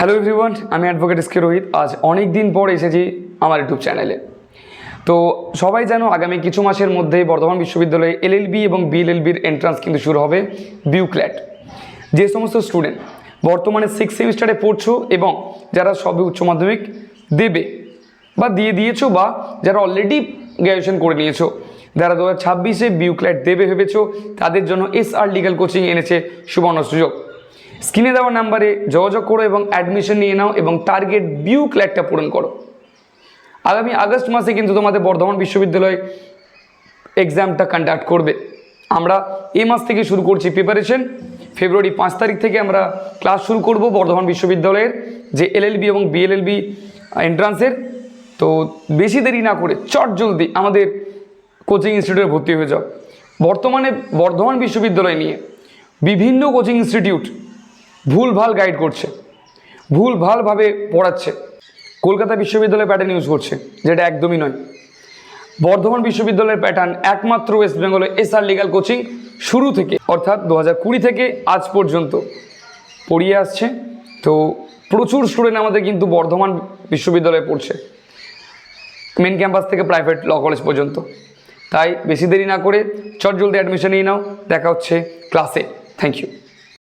Hello everyone আমি advocate S K Rohit আজ অনেক দিন পর এসেছি আমার ইউটিউব চ্যানেলে তো সবাই জানো, আগামী কিছু মাসের মধ্যেই বর্ধমান বিশ্ববিদ্যালয়ে এলএলবি এবং বিএলএলবির এন্ট্রান্স কিন্তু শুরু হবে বিউক্ল্যাট যে সমস্ত স্টুডেন্ট বর্তমানে সিক্স সেমিস্টারে পড়ছো এবং যারা সবে উচ্চ মাধ্যমিক দেবে বা দিয়ে দিয়েছ বা যারা অলরেডি গ্র্যাজুয়েশন করে নিয়েছো, যারা দু হাজার ছাব্বিশে বিউক্ল্যাট দেবে ভেবেছো, তাদের জন্য এস আর লিগাল কোচিং এনেছে সুবর্ণ সুযোগ। স্ক্রিনে দেওয়া নাম্বারে যোগাযোগ করো এবং অ্যাডমিশন নিয়ে নাও এবং টার্গেট বিউ ক্ল্যাটটা পূরণ করো। আগামী আগস্ট মাসে কিন্তু তোমাদের বর্ধমান বিশ্ববিদ্যালয় এক্সামটা কন্ডাক্ট করবে। আমরা এই মাস থেকে শুরু করছি প্রিপারেশন ফেব্রুয়ারি পাঁচ তারিখ থেকে আমরা ক্লাস শুরু করব বর্ধমান বিশ্ববিদ্যালয়ের যে এলএলবি এবং বিএলএলবি এন্ট্রান্সের তো বেশি দেরি না করে চট জলদি আমাদের কোচিং ইনস্টিটিউটে ভর্তি হয়ে যাও। বর্তমানে বর্ধমান বিশ্ববিদ্যালয় নিয়ে বিভিন্ন কোচিং ইনস্টিটিউট ভুলভাল গাইড করছে, ভুলভালভাবে পড়াচ্ছে। কলকাতা বিশ্ববিদ্যালয় প্যাটার্ন ইউজ করছে, যেটা একদমই নয়। বর্ধমান বিশ্ববিদ্যালয়ের প্যাটার্ন একমাত্র ওয়েস্ট বেঙ্গলে এসআর লিগাল কোচিং শুরু থেকে, অর্থাৎ দু হাজার কুড়ি থেকে আজ পর্যন্ত পড়িয়ে আসছে। তো প্রচুর স্টুডেন্ট আমাদের কিন্তু বর্ধমান বিশ্ববিদ্যালয়ে পড়ছে। মেন ক্যাম্পাস থেকে প্রাইভেট ল কলেজ পর্যন্ত। তাই বেশি দেরি না করে চট জলদি অ্যাডমিশন নিয়ে নাও, দেখা হচ্ছে ক্লাসে থ্যাংক ইউ